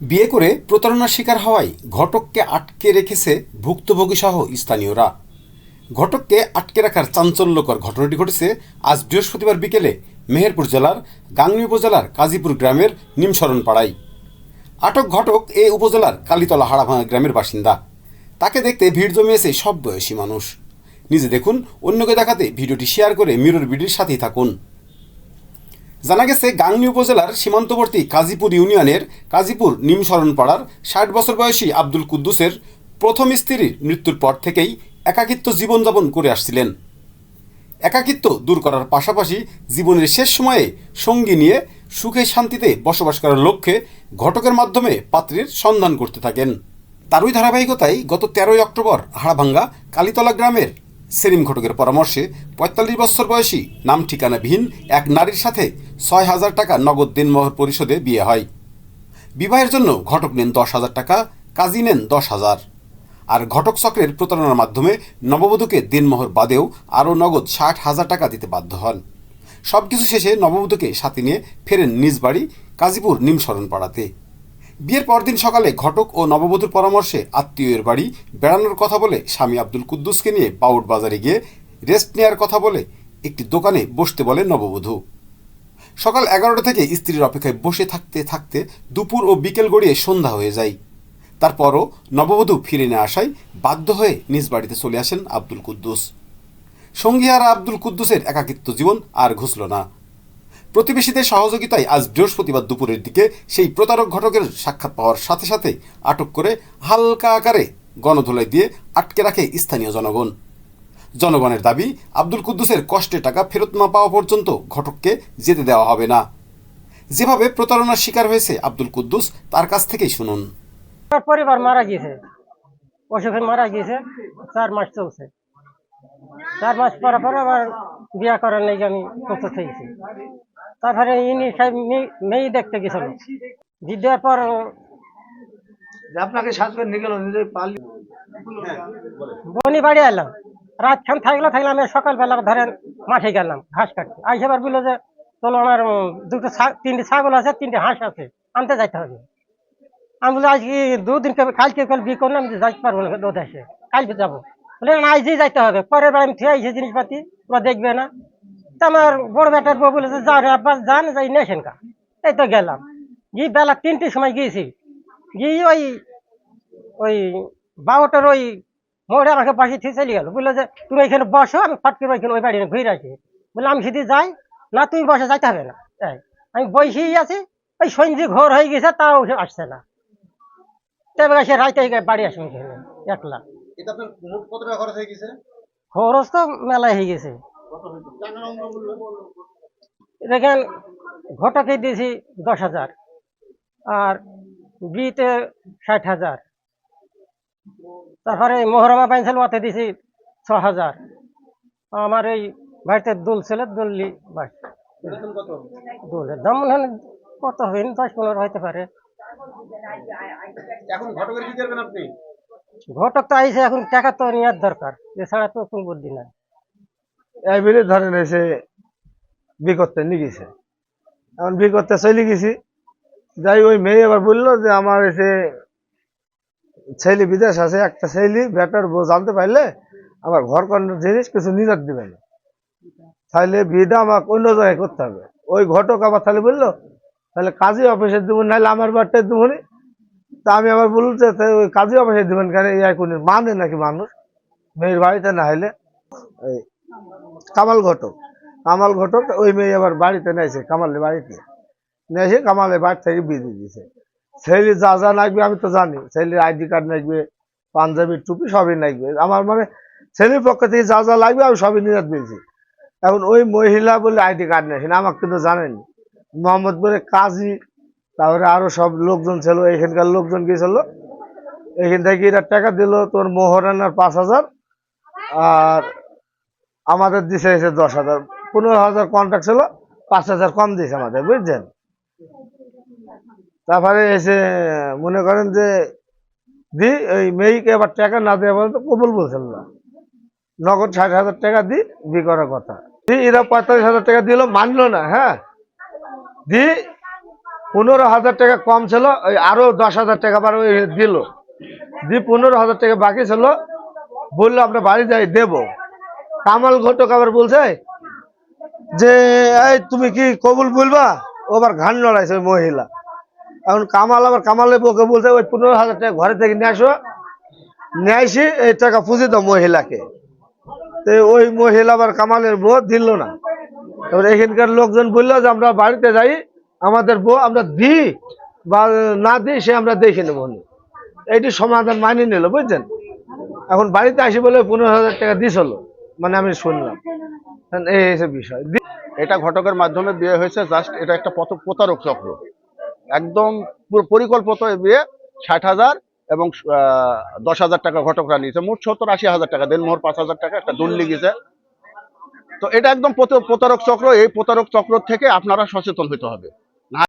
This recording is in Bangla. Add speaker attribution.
Speaker 1: বিয়ে করে প্রতারণার শিকার হওয়ায় ঘটককে আটকে রেখেছে ভুক্তভোগী সহ স্থানীয়রা। ঘটককে আটকে রাখার চাঞ্চল্যকর ঘটনাটি ঘটেছে আজ বৃহস্পতিবার বিকেলে মেহেরপুর জেলার গাংনী উপজেলার কাজীপুর গ্রামের নিমসরণ পাড়ায় আটক ঘটক এ উপজেলার কালীতলা হাড়াভাঙা গ্রামের বাসিন্দা। তাকে দেখতে ভিড় জমিয়েছে সব বয়সী মানুষ। নিজে দেখুন, অন্যকে দেখাতে ভিডিওটি শেয়ার করে মিরর বিডির সাথেই থাকুন। জানা গেছে, গাংনী উপজেলার সীমান্তবর্তী কাজীপুর ইউনিয়নের কাজীপুর নিমসরণ পাড়ার ষাট বছর বয়সী আব্দুল কুদ্দুসের প্রথম স্ত্রীর মৃত্যুর পর থেকেই একাকিত্ব জীবনযাপন করে আসছিলেন। একাকিত্ব দূর করার পাশাপাশি জীবনের শেষ সময়ে সঙ্গী নিয়ে সুখে শান্তিতে বসবাস করার লক্ষ্যে ঘটকের মাধ্যমে পাত্রীর সন্ধান করতে থাকেন। তারই ধারাবাহিকতায় গত তেরোই অক্টোবর হাড়াভাঙ্গা কালীতলা গ্রামের সেলিম ঘটকের পরামর্শে পঁয়তাল্লিশ বছর বয়সী নাম ঠিকানাবিহীন এক নারীর সাথে ছয় হাজার টাকা নগদ দিনমোহর পরিশোধে বিয়ে হয়। বিবাহের জন্য ঘটক নেন দশ হাজার টাকা, কাজী নেন দশ হাজার। আর ঘটক চক্রের প্রতারণার মাধ্যমে নববধূকে দিনমোহর বাদেও আরও নগদ ষাট হাজার টাকা দিতে বাধ্য হন। সব কিছু শেষে নববধূকে সাথে নিয়ে ফেরেন নিজ বাড়ি কাজীপুর নিমসরণ পাড়াতে বিয়ের পরদিন সকালে ঘটক ও নববধূর পরামর্শে আত্মীয়ের বাড়ি বেড়ানোর কথা বলে স্বামী আব্দুল কুদ্দুসকে নিয়ে বাউট বাজারে গিয়ে রেস্ট নেওয়ার কথা বলে একটি দোকানে বসতে বলে নববধূ। সকাল এগারোটা থেকে স্ত্রীর অপেক্ষায় বসে থাকতে থাকতে দুপুর ও বিকেল গড়িয়ে সন্ধ্যা হয়ে যায়। তারপরও নববধূ ফিরে না আসায় বাধ্য হয়ে নিজ বাড়িতে চলে আসেন আব্দুল কুদ্দুস। সঙ্গী আর আব্দুল কুদ্দুসের একাকিত্ব জীবন আর ঘুষল না। প্রতিবেশীদের সহযোগিতায় আজ বৃহস্পতিবার দুপুরের দিকে সেই প্রতারক ঘটকের সাক্ষাৎ পাওয়ার সাথে সাথে আটক করে হালকা আকারে গণধোলাই দিয়ে আটকে রাখে স্থানীয় জনগণ। জনগণের দাবি, আব্দুল কুদ্দুসের কষ্টে টাকা ফেরত না পাওয়া পর্যন্ত ঘটককে যেতে দেওয়া হবে না। যেভাবে প্রতারণার শিকার হয়েছে আব্দুল কুদ্দুস, তার কাছ থেকেই শুনুন।
Speaker 2: পরিবার মারা গিয়েছে। অসুখে মারা গিয়েছে। চার মাস চলছে। চার মাস পরে পরে আবার বিয়া করার লেগে আমি প্রস্তুত হয়েছি। তারপরে ইনি সাহেব মেয়ে- দেখতে গেছিল। জিদ পর
Speaker 3: যে আপনাকে সাজ করে নিয়ে গেল
Speaker 2: বনি বাড়ি এলাম। রাত খান থাকল থাকলে আমি সকালবেলা ধরেন মাঠে গেলাম ঘাস কাটতে। আইসাবার বলল যে চলো আমার দুটো তিনটে ছাগল আছে তিনটে হাঁস আছে আনতে যাইতে হবে। আমি বলি আজকে দুদিন কালকে কাল বিয়ে করলাম আমি যাইতে পারব না আসে কালকে যাব। বলে না আজই যাইতে হবে। পরের বার আমি ঠিক আইসি জিনিসপাতি ওরা দেখবে না। তা আমার বড় বেটার বউ বলেছে যা রে আব্বা যান যাই নেছেন কা এই তো গেলাম। গিয়ে বেলা তিনটের সময় গিয়েছি। গিয়ে ওই ওই বারোটার ওই মোড়ে আমাকে বাসি থেকে চলে গেল। বলল যে তুমি এখানে বসো আমি ফট করে ওইখানে ওই বাড়ি ঘুরে আসি। বললাম আমি সেদিকে যাই না তুমি বসে যাইতে হবে না। তাই আমি বসেই আছি ওই সঞ্জি ঘর হয়ে গেছে তাও আসছে না। তবে সে রাইতে বাড়ি আসবে এখানে একলা।
Speaker 3: খরচ
Speaker 2: তো মেলায় হয়ে গেছে। দেখেন ঘটকে দিয়েছি দশ হাজার আর বিতে ষাট হাজার। তারপরে মোহরমা পাইছিল ওতে দিয়েছি ছ হাজার। আমার এই বাড়িতে দোল ছিল দোললি
Speaker 3: বেতন কত
Speaker 2: দাম মনে হয় কত হবে? দশ পনেরো হইতে পারে।
Speaker 3: এখন ঘটকের কি করবেন আপনি?
Speaker 2: ঘটক তো আইসে এখন টাকা তো নেওয়ার দরকার। এছাড়া তো কোন বুদ্ধি নাই।
Speaker 4: এই বিলে ধরেন এসে বি করতে নিয়ে গেছে। এখন বি করতে চলে গেছি। যাই ওই মেয়ে এবার বলল যে, আমার এসে ছেলে বিদেশ আছে, একটা ছেলে, বেটার বউ জানতে পারলে আমার ঘর করানোর জিনিস কিছু নিজের দিবে না। তাহলে বিয়েটা আমাকে অন্য জায়গায় করতে হবে। ওই ঘটক আবার তাহলে বলল, তাহলে কাজী অফিসে দেবো, নাহলে আমার বাড়িতে দেবো। তা আমি আবার বললাম যে ওই কাজী অফিসে দেবেন কেন? এই এখন মানে নাকি মানুষ? মেয়ের বাড়িতে না হলে এই কামাল ঘটক। কামাল ঘটক ওই মেয়ে আবার বাড়িতে নেছে, কামালের বাড়িতে। নেছে, কামালের বাড়ি থেকে বিয়ে দিয়ে দিয়েছে ছেলে যা যা লাগবে আমি তো জানি। ছেলের আইডি কার্ড লাগবে পাঞ্জাবি টুপি সবই লাগবে আমার মানে ছেলের পক্ষ থেকে যা যা লাগবে আমি সবই নিয়ে দিয়েছি এখন ওই মহিলা বলে আইডি কার্ড নেছে আমাকে কিন্তু জানেনি। মোহাম্মদপুরে কাজী, তারপরে আরও সব লোকজন ছিল, এখানকার লোকজন গিয়েছিল এখান থেকে এরা টাকা দিল তোর মোহরানার পাঁচ হাজার আর আমাদের দিছে এসে দশ হাজার, পনেরো হাজার কন্ট্রাক্ট ছিল, পাঁচ হাজার কম দিয়েছে আমাদের, বুঝছেন? তারপরে এসে মনে করেন যে, দি, ওই মেয়েকে এবার টাকা না দেওয়া পর্যন্ত কবুল বলছিল না। নগদ ষাট হাজার টাকা দি বি করার কথা। দি, এরা পঁয়তাল্লিশ হাজার টাকা দিল, মানলো না হ্যাঁ? দি, পনেরো হাজার টাকা কম ছিল, ওই আরও দশ হাজার টাকা ওই দিল। দিয়ে পনেরো হাজার টাকা বাকি ছিল, বলল আমরা বাড়ি যাই, দেব। কামাল ঘটক আবার বলছে যে, এই, তুমি কি কবুল বলবা? ও আবার ঘান লড়াইছে ওই মহিলা। এখন কামাল আবার কামালের বউকে বলছে, ওই পনেরো হাজার টাকা ঘরে থেকে নিয়ে আসো। নিয়ে এই টাকা পুঁজি দাও মহিলাকে। তো ওই মহিলা আবার কামালের বউ দিল না। এবার এখানকার লোকজন বলল যে, আমরা বাড়িতে যাই, আমাদের বউ আমরা দিই বা না দিই সে আমরা দেখে নেব। এইটি সমাধান মানিয়ে নিল, বুঝছেন? এখন বাড়িতে আসি বলে পনেরো হাজার টাকা দিছিল মানে আমি শুনলাম। এই বিষয়।
Speaker 5: এটা ঘটকের মাধ্যমে বিয়ে হয়েছে, জাস্ট এটা একটা প্রতারক চক্র। একদম পুরো পরিকল্পিত বিয়ে, ষাট হাজার এবং দশ হাজার টাকা ঘটকরা নিয়েছে। মোট সত্তর আশি হাজার টাকা, দেন মোট পাঁচ হাজার টাকা একটা দুল লিগেছে। তো এটা একদম প্রত- প্রতারক চক্র। এই প্রতারক চক্র থেকে আপনারা সচেতন হতে হবে।